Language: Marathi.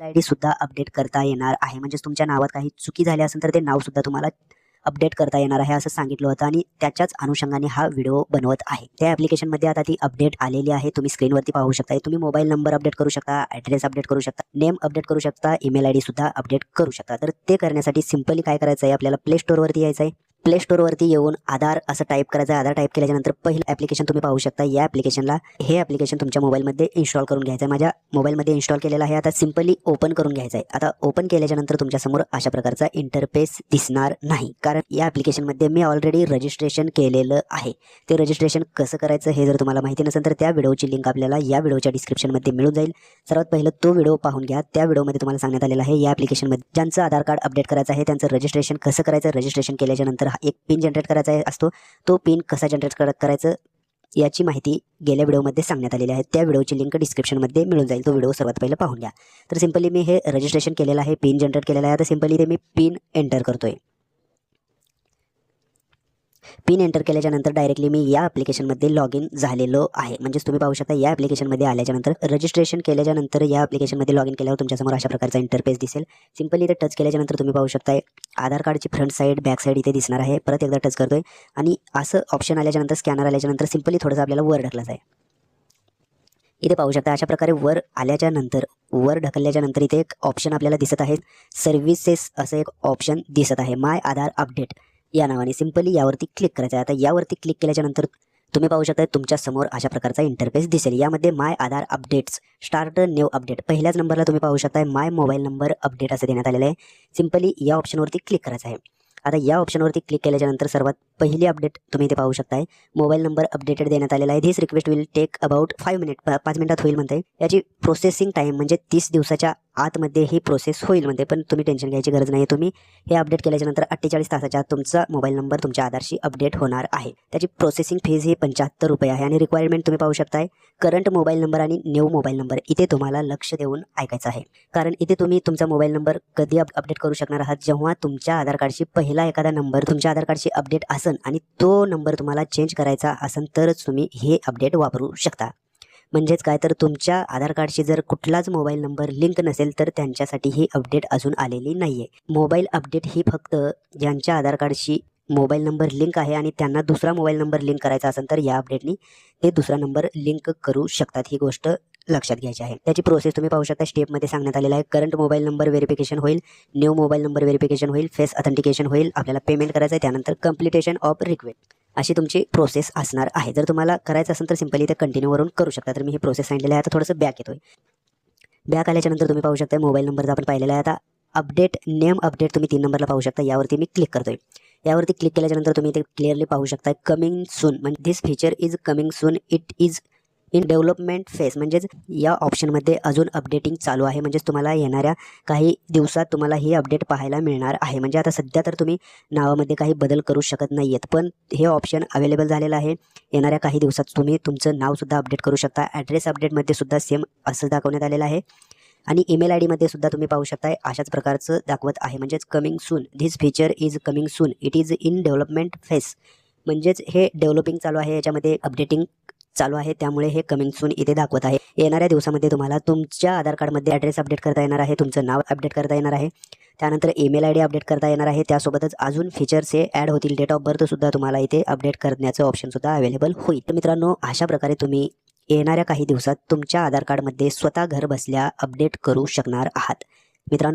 आय डी सुद्धा अपडेट करता येणार आहे. म्हणजेच तुमच्या नावात काही चुकी झाली असेल तर ते नाव सुद्धा तुम्हाला अपडेट करता येणार आहे असं सांगितलं होतं आणि त्याच्याच अनुषंगाने हा व्हिडिओ बनवत आहे. त्या ॲप्लिकेशनमध्ये आता ती अपडेट आलेली आहे. तुम्ही स्क्रीनवरती पाहू शकता. तुम्ही मोबाईल नंबर अपडेट करू शकता ॲड्रेस अपडेट करू शकता नेम अपडेट करू शकता ईमेल आय डी सुद्धा अपडेट करू शकता. तर ते करण्यासाठी सिम्पली काय करायचं आहे आपल्याला प्ले स्टोअरवरती यायचं आहे प्ले स्टोअरवरती येऊन आधार असं टाईप करायचं आहे आधार टाईप केल्याच्यानंतर पहिलं ॲप्लिकेशन तुम्ही पाहू शकता. या ॲप्लिकेशनला हे ॲप्लिकेशन तुमच्या मोबाईलमध्ये इन्स्टॉल करून घ्यायचं आहे. माझ्या मोबाईलमध्ये इन्स्टॉल केलेलं आहे. आता सिम्पली ओपन करून घ्यायचं आहे. आता ओपन केल्याच्यानंतर तुमच्यासमोर अशा प्रकारचा इंटरफेस दिसणार नाही. कारण या ॲप्लिकेशनमध्ये मी ऑलरेडी रजिस्ट्रेशन केलेलं आहे. ते रजिस्ट्रेशन कसं करायचं हे जर तुम्हाला माहिती नसेल तर त्या व्हिडिओची लिंक आपल्याला या व्हिडिओच्या डिस्क्रिप्शनमध्ये मिळून जाईल. सर्वात पहिलं तो व्हिडिओ पाहून घ्या. त्या व्हिडिओमध्ये तुम्हाला सांगण्यात आलेला आहे या ॲप्लिकेशनमध्ये ज्यांचं आधार कार्ड अपडेट करायचं आहे त्यांचं रजिस्ट्रेशन कसं करायचं रजिस्ट्रेशन केल्याच्यानंतर एक पिन जनरेट करायचा आहे असतो. तो पिन कसा जनरेट कर करायचं याची माहिती गेल्या व्हिडिओमध्ये सांगण्यात आलेली आहे. त्या व्हिडिओची लिंक डिस्क्रिप्शनमध्ये मिळून जाईल. तो व्हिडिओ सर्वात पहिलं पाहून घ्या. तर सिम्पली मी हे रजिस्ट्रेशन केलेलं आहे पिन जनरेट केलेलं आहे. आता सिम्पली ते मी पिन एंटर करतोय. पिन एंटर केल्याच्यानंतर डायरेक्टली मी या ॲप्लिकेशनमध्ये लॉग इन झालेलो आहे. म्हणजेच तुम्ही पाहू शकता या ॲप्लिकेशनमध्ये आल्याच्यानंतर रजिस्ट्रेशन केल्याच्यानंतर या ॲप्लिकेशनमध्ये लॉग इन केल्यावर तुमच्यासमोर अशा प्रकारचा इंटरफेस दिसेल. सिम्पली इथे टच केल्याच्यानंतर तुम्ही पाहू शकता आधार कार्डची फ्रंट साईड बॅक साईड इथे दिसणार आहे. परत एकदा टच करतोय आणि असं ऑप्शन आल्याच्यानंतर स्कॅनर आल्याच्यानंतर सिम्पली थोडंसं आपल्याला वर ढकलायचं आहे. इथे पाहू शकता अशा प्रकारे वर आल्याच्यानंतर वर ढकलल्याच्या नंतर इथे एक ऑप्शन आपल्याला दिसत आहे. सर्व्हिसेस असं एक ऑप्शन दिसत आहे. माय आधार अपडेट या नावाने सिम्पली यावरती क्लिक करायचं आहे. आता यावरती क्लिक केल्याच्यानंतर तुम्ही पाहू शकता तुमच्यासमोर अशा प्रकारचा इंटरफेस दिसेल. यामध्ये my Aadhaar updates start new update पहिल्याच नंबरला तुम्ही पाहू शकता माय मोबाईल नंबर अपडेट असं देण्यात आलेलं आहे. सिम्पली या ऑप्शनवरती क्लिक करायचं आहे. आता या ऑप्शनवरती क्लिक केल्याच्यानंतर सर्वात पहिली अपडेट तुम्ही इथे पाहू शकताय. मोबाईल नंबर अपडेटेड देण्यात आलेला आहे. This request will take about five minute पाच मिनिटात होईल म्हणते याची प्रोसेसिंग टाईम म्हणजे तीस दिवसाच्या आतमध्ये ही प्रोसेस होईल म्हणते पण तुम्ही टेन्शन घ्यायची गरज नाही तुम्ही हे अपडेट केल्याच्यानंतर अठ्ठेचाळीस तासाच्या आत तुमचा मोबाईल नंबर तुमच्या आधारशी अपडेट होणार आहे. त्याची प्रोसेसिंग फीज ही पंच्याहत्तर रुपये आहे. आणि रिक्वायरमेंट तुम्ही पाहू शकताय करंट मोबाईल नंबर आणि न्यू मोबाईल नंबर इथे तुम्हाला लक्ष देऊन ऐकायचं आहे. कारण इथे तुम्ही तुमचा मोबाईल नंबर कधी अप अपडेट करू शकणार आहात जेव्हा तुमच्या आधार कार्डशी पहिला एखादा नंबर तुमच्या आधार कार्डशी अपडेट असेल आणि तो नंबर तुम्हाला चेंज करायचा असेल तरच तुम्ही हे अपडेट वापरू शकता. म्हणजेच काय तर तुमच्या आधार कार्डशी जर कुठलाच मोबाईल नंबर लिंक नसेल तर त्यांच्यासाठी ही अपडेट अजून आलेली नाही आहे मोबाईल अपडेट ही फक्त ज्यांच्या आधार कार्डशी मोबाईल नंबर लिंक आहे आणि त्यांना दुसरा मोबाईल नंबर लिंक करायचा असेल तर या अपडेटनी ते दुसरा नंबर लिंक करू शकतात. ही गोष्ट लक्षात घ्यायची आहे. त्याची प्रोसेस तुम्ही पाहू शकता. स्टेपमध्ये सांगण्यात आलेला आहे. करंट मोबाईल नंबर व्हेरिफिकेशन होईल. न्यू मोबाईल नंबर व्हेरिफिकेशन होईल. फेस ऑथेंटिकेशन होईल. आपल्याला पेमेंट करायचं आहे. त्यानंतर कम्प्लिटेशन ऑफ रिक्वेस्ट अशी तुमची प्रोसेस असणार आहे. जर तुम्हाला करायचं असेल तर सिम्पली ते कंटिन्यूवरून करू शकता. तर मी ही प्रोसेस सांगितलेली आहे. आता थोडंसं बॅक येतोय. बॅक आल्याच्यानंतर तुम्ही पाहू शकता मोबाईल नंबरचा आपण पाहिलेला आहे. आता अपडेट नेम अपडेट तुम्ही तीन नंबरला पाहू शकता. यावरती मी क्लिक करतोय. यावरती क्लिक केल्याच्यानंतर तुम्ही ते क्लिअरली पाहू शकता कमिंग सून म्हणजे this feature is coming soon it is in development phase म्हणजेच या ऑप्शनमध्ये अजून अपडेटिंग चालू आहे. म्हणजेच तुम्हाला येणाऱ्या काही दिवसात तुम्हाला ही अपडेट पाहायला मिळणार आहे. म्हणजे आता सध्या तर तुम्ही नावामध्ये काही बदल करू शकत नाही आहेत पण हे ऑप्शन अवेलेबल झालेलं आहे. येणाऱ्या काही दिवसात तुम्ही तुमचं नावसुद्धा अपडेट करू शकता. ॲड्रेस अपडेटमध्ये सुद्धा सेम असं दाखवण्यात आलेलं आहे. आणि ईमेल आय डीमध्ये सुद्धा तुम्ही पाहू शकता अशाच प्रकारचं दाखवत आहे. म्हणजेच coming soon this feature is coming soon it is in development phase म्हणजेच हे डेव्हलपिंग चालू आहे. याच्यामध्ये अपडेटिंग चालू आहे. त्यामुळे हे कमिंग सून इथे दाखवत आहे. येणाऱ्या दिवसामध्ये तुम्हाला तुमच्या आधार कार्डमध्ये ॲड्रेस अपडेट करता येणार आहे. तुमचं नाव अपडेट करता येणार आहे. त्यानंतर ईमेल आय डी अपडेट करता येणार आहे. त्यासोबतच अजून फीचर्स हे ॲड होतील. डेट ऑफ बर्थसुद्धा तुम्हाला इथे अपडेट करण्याचं ऑप्शनसुद्धा अवेलेबल होईल. तर मित्रांनो अशा प्रकारे तुम्ही येणाऱ्या काही दिवसात तुमच्या आधार कार्डमध्ये स्वतः घर बसल्या अपडेट करू शकणार आहात. मित्रांनो